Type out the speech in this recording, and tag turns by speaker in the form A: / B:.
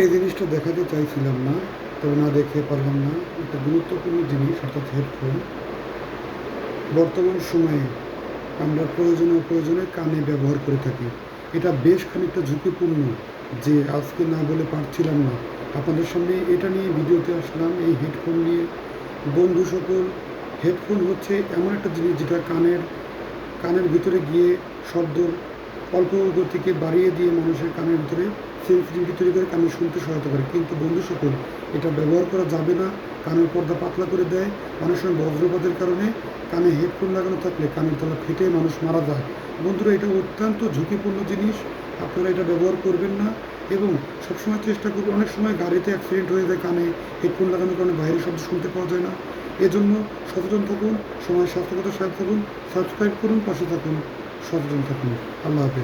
A: এই জিনিসটা দেখাতে চাইছিলাম না, তবে না দেখে পারলাম না। একটা গুরুত্বপূর্ণ জিনিস, অর্থাৎ হেডফোন। বর্তমান সময়ে আমরা প্রয়োজনে প্রয়োজনে কানে ব্যবহার করে থাকি। এটা বেশ খানিকটা ঝুঁকিপূর্ণ যে আজকে না বলে পারছিলাম না। আপনাদের সামনে এটা নিয়ে ভিডিওতে আসলাম, এই হেডফোন নিয়ে। বন্ধু সকল, হেডফোন হচ্ছে এমন একটা জিনিস যেটা কানের কানের ভিতরে গিয়ে শব্দ অল্প গতিকে বাড়িয়ে দিয়ে মানুষের কানের ভিতরে সেন্সিটিভিটি তৈরি করে কানে শুনতে সহায়তা করে। কিন্তু বন্ধু সকল, এটা ব্যবহার করা যাবে না। কানের পর্দা পাতলা করে দেয়। সময় বজ্রপাতের কারণে কানে হেডফোন লাগানো থাকলে কানের তলা ফেটে মানুষ মারা যায়। বন্ধুরা, এটা অত্যন্ত ঝুঁকিপূর্ণ জিনিস। আপনারা এটা ব্যবহার করবেন না এবং সবসময় চেষ্টা করবেন। অনেক সময় গাড়িতে অ্যাক্সিডেন্ট হয়ে যায় কানে, হেডফোন লাগানোর কারণে বাইরের শব্দ শুনতে পাওয়া যায় না। এজন্য সচেতন থাকুন সময় স্বাস্থ্যগত সাহায্য থাকুন, সাবস্ক্রাইব করুন, পাশে থাকুন, সচেতন থাকুন। আল্লাহ হাফেজ।